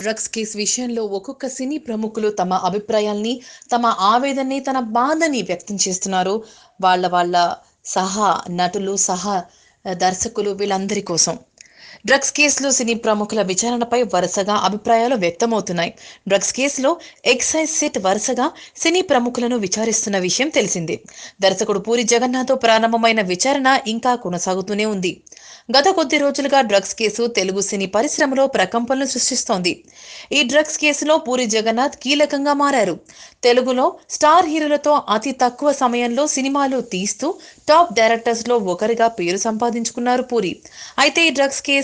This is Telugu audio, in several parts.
డ్రగ్స్ కేసు విషయంలో ఒక్కొక్క సినీ ప్రముఖులు తమ అభిప్రాయాల్ని తమ ఆవేదనని తన బాధని వ్యక్తం చేస్తున్నారు. వాళ్ళ వాళ్ళ సహా నటులు సహా దర్శకులు వీళ్ళందరి కోసం. డ్రగ్స్ కేసులో సినీ ప్రముఖుల విచారణపై వరుసగా అభిప్రాయాలు వ్యక్తమవుతున్నాయి. డ్రగ్స్ కేసులో ఎక్సైజ్ సిట్ వరుసగా సినీ ప్రముఖులను విచారిస్తున్న విషయం తెలిసిందే. దర్శకుడు పూరి జగన్నాథ్తో ప్రారంభమైన విచారణ ఇంకా కొనసాగుతూనే ఉంది. గత కొద్ది రోజులుగా డ్రగ్స్ కేసు తెలుగు సినీ పరిశ్రమలో ప్రకంపనలు సృష్టిస్తోంది. ఈ డ్రగ్స్ కేసులో పూరి జగన్నాథ్ కీలకంగా మారారు. తెలుగులో స్టార్ హీరోలతో అతి తక్కువ సమయంలో సినిమాలు తీస్తూ టాప్ డైరెక్టర్స్లో ఒకరిగా పేరు సంపాదించుకున్నారు పూరి. అయితే ఈ డ్రగ్స్ కేసు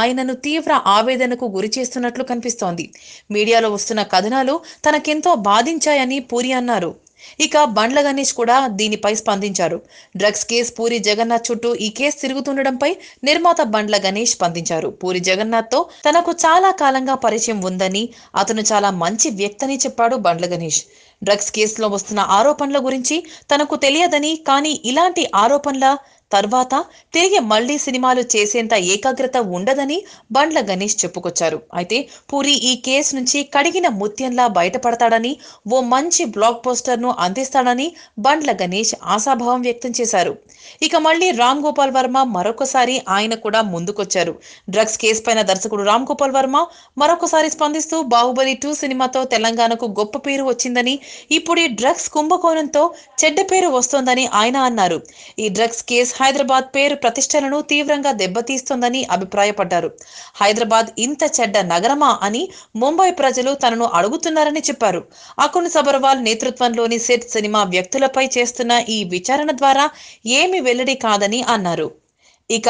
ఆయనను తీవ్ర ఆవేదనకు గురి చేస్తున్నట్లు కనిపిస్తోంది. మీడియాలో వస్తున్న కథనాలు తనకెంతో బాధించాయని పూరి అన్నారు. ఇక బండ్ల గణేష్ కూడా దీనిపై స్పందించారు. డ్రగ్స్ కేసు పూరి జగన్నాథ్ చుట్టూ ఈ కేసు తిరుగుతుండడంపై నిర్మాత బండ్ల గణేష్ స్పందించారు. పూరి జగన్నాథ్తో తనకు చాలా కాలంగా పరిచయం ఉందని అతను చాలా మంచి వ్యక్తని చెప్పాడు బండ్ల గణేష్. డ్రగ్స్ కేసులో వస్తున్న ఆరోపణల గురించి తనకు తెలియదని కానీ ఇలాంటి ఆరోపణల తర్వాత తిరిగి మళ్ళీ సినిమాలు చేసేంత ఏకాగ్రత ఉండదని బండ్ల గణేష్ చెప్పుకొచ్చారు. అయితే పూరి ఈ కేసు నుంచి కడిగిన ముత్యంలా బయటపడతాడని ఓ మంచి బ్లాక్ పోస్టర్ను అందిస్తాడని బండ్ల గణేష్ ఆశాభావం వ్యక్తం చేశారు. ఇక మళ్ళీ రామ్ గోపాల్ వర్మ మరొకసారి ఆయన కూడా ముందుకొచ్చారు. డ్రగ్స్ కేసు పైన దర్శకుడు రామ్ గోపాల్ వర్మ మరొకసారి స్పందిస్తూ బాహుబలి టూ సినిమాతో తెలంగాణకు గొప్ప పేరు వచ్చిందని ఇప్పుడు ఈ డ్రగ్స్ కుంభకోణంతో చెడ్డ పేరు వస్తోందని ఆయన అన్నారు. ఈ డ్రగ్స్ కేసు హైదరాబాద్ పేరు ప్రతిష్టలను తీవ్రంగా దెబ్బతీస్తోందని అభిప్రాయపడ్డారు. హైదరాబాద్ ఇంత చెడ్డ నగరమా అని ముంబై ప్రజలు తనను అడుగుతున్నారని చెప్పారు. అకున్ సబర్వాల్ నేతృత్వంలోని సెట్ సినిమా వ్యక్తులపై చేస్తున్న ఈ విచారణ ద్వారా ఏమి వెల్లడి కాదని అన్నారు. ఇక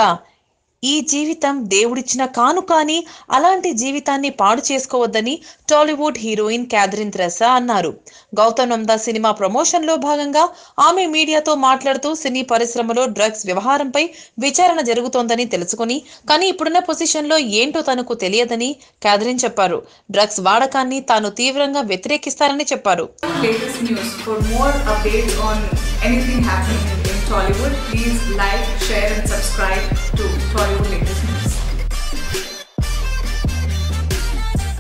ఈ జీవితం దేవుడిచ్చిన కాను కానీ అలాంటి జీవితాన్ని పాడు చేసుకోవద్దని టాలీవుడ్ హీరోయిన్ క్యాథరిన్ థ్రెసా అన్నారు. గౌతమ్ నందా సినిమా ప్రమోషన్లో భాగంగా ఆమె మీడియాతో మాట్లాడుతూ సినీ పరిశ్రమలో డ్రగ్స్ వ్యవహారంపై విచారణ జరుగుతోందని తెలుసుకుని కానీ ఇప్పుడున్న పొజిషన్లో ఏంటో తనకు తెలియదని క్యాథరిన్ చెప్పారు. డ్రగ్స్ వాడకాన్ని తాను తీవ్రంగా వ్యతిరేకిస్తారని చెప్పారు. Tollywood, please like, share, and subscribe.